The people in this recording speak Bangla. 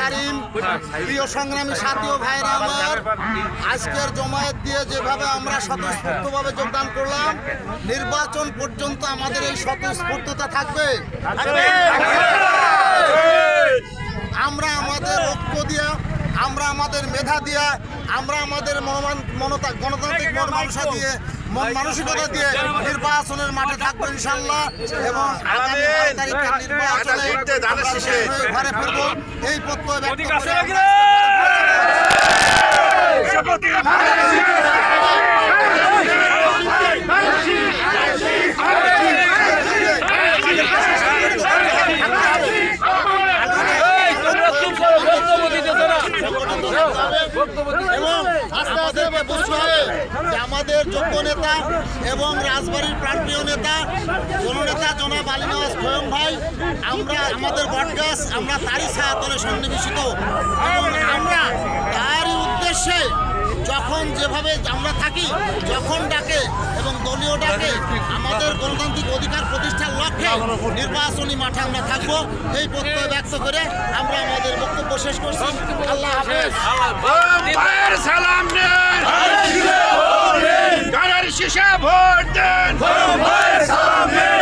কারীম। প্রিয় সংগ্রামী সাথী ভাইরা আমার আজকের জমায়েত দিয়ে যেভাবে আমরা স্বতঃস্ফূর্তভাবে যোগদান করলাম নির্বাচন পর্যন্ত আমাদের এই স্বতঃস্ফূর্ততা থাকবে। আমরা আমাদের ঐক্য দিয়া আমরা আমাদের মেধা দিয়ে আমরা আমাদের মনোমান মনতা গণতান্ত্রিক মন মানসা দিয়ে মন মানসিকতা দিয়ে নির্বাচনের মাঠে থাকব ইনশাল্লাহ এবং আগামী তারিখে নির্বাচনে ঘরে ফিরবো। এই প্রত্যয় ব্যক্ত করে আমাদেরকে বুঝতে হবে যে আমাদের যোগ্য নেতা এবং রাজবাড়ির প্রাণপ্রিয় নেতা জননেতা জনাব আলী নওয়াজ খোয়ম ভাই আমরা আমাদের বটগাছ আমরা তারই ছায়াতলে সন্নিবেশিত এবং আমরা তারই উদ্দেশ্যে যখন যেভাবে আমরা থাকি যখন ডাকে এবং দলীয় ডাকে আমাদের গণতান্ত্রিক অধিকার প্রতিষ্ঠার লক্ষ্যে নির্বাচনী মাঠে আমরা থাকব এই প্রত্যয় ব্যক্ত করে আমরা আমাদের বক্তব্য শেষ করছি আল্লাহ হাফেজ Shabordan! Kumbhar Samir!